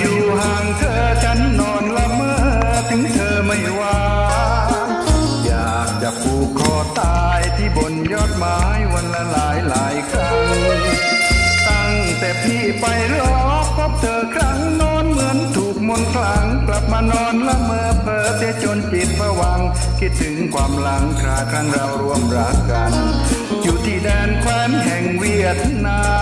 อยู่ห่างเธอฉันนอนละเมอถึงเธอไม่ว่างอยากจะผูกคอตายที่บนยอดไม้วันละหลายหลายครั้ง ตั้งแต่พี่ไปรอพบเธอครั้งนอนเหมือนถูกมนต์คลังกลับมานอนละเมอเพ้อเสียจนจิตผวัง คิดถึงความหลังคราครั้งเราร่วมรักกัน อยู่ที่แดนแคว้นแห่งเวียดนาม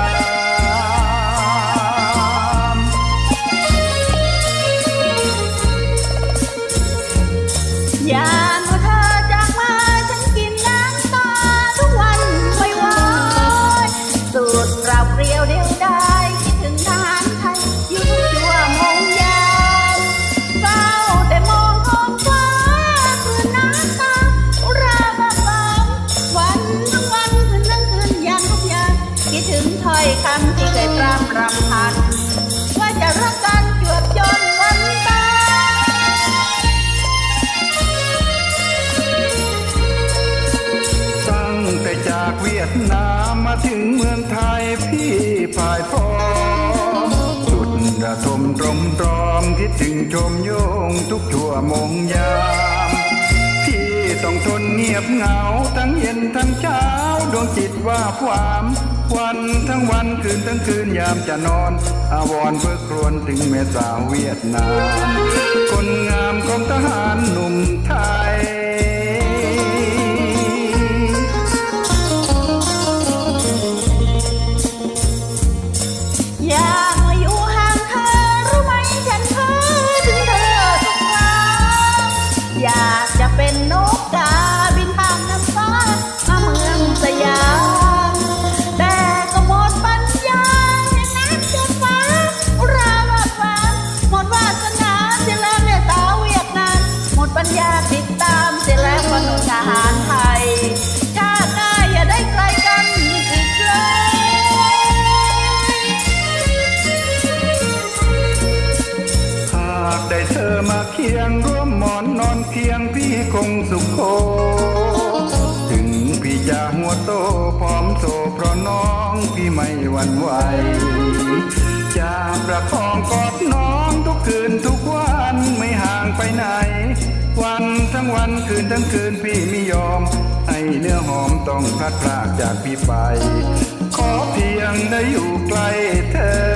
ยามเมื่อเธอจากมาฉันกินน้ำตาทุกวันไม่ไหวสูดเปล่าเปลี่ยวเดียวได้คิดถึงทหารไทยอยู่ทุกชั่วโมงยามเฝ้าแต่มองท้องฟ้าคืนน้ำตาอุราบาบามวันทั้งวันคืนทั้งคืนยามทุกยามคิดถึงถ้อยคำที่เคยปรำรำพันว่าจะรักกัน ยดนามมาถึงเมืองไทยพี่พายพอสุดระทมตรมตรอมคิดถึงชมโยงทุกชั่วโมงยาม พี่ต้องทนเงียบเหงาทั้งเย็นทั้งเช้าดวงจิตว่าความวันทั้งวันคืนทั้งคืนยามจะนอน อาวรเพื่อครวญถึงแม่สาเวียดนามคน คียงร่วมหมอนนอนเคียงพี่คงสุขโคถึงพี่จะหัวโตพร้อมโซเพราะน้องพี่ไม่หวั่นไหวจะประคองกอดน้องทุกคืนทุกวันไม่ห่างไปไหน วันทั้งวันคืนทั้งคืนพี่ไม่ยอม ให้เนื้อหอมต้องพลัดพรากจากพี่ไป ขอเพียงได้อยู่ใกล้เธอ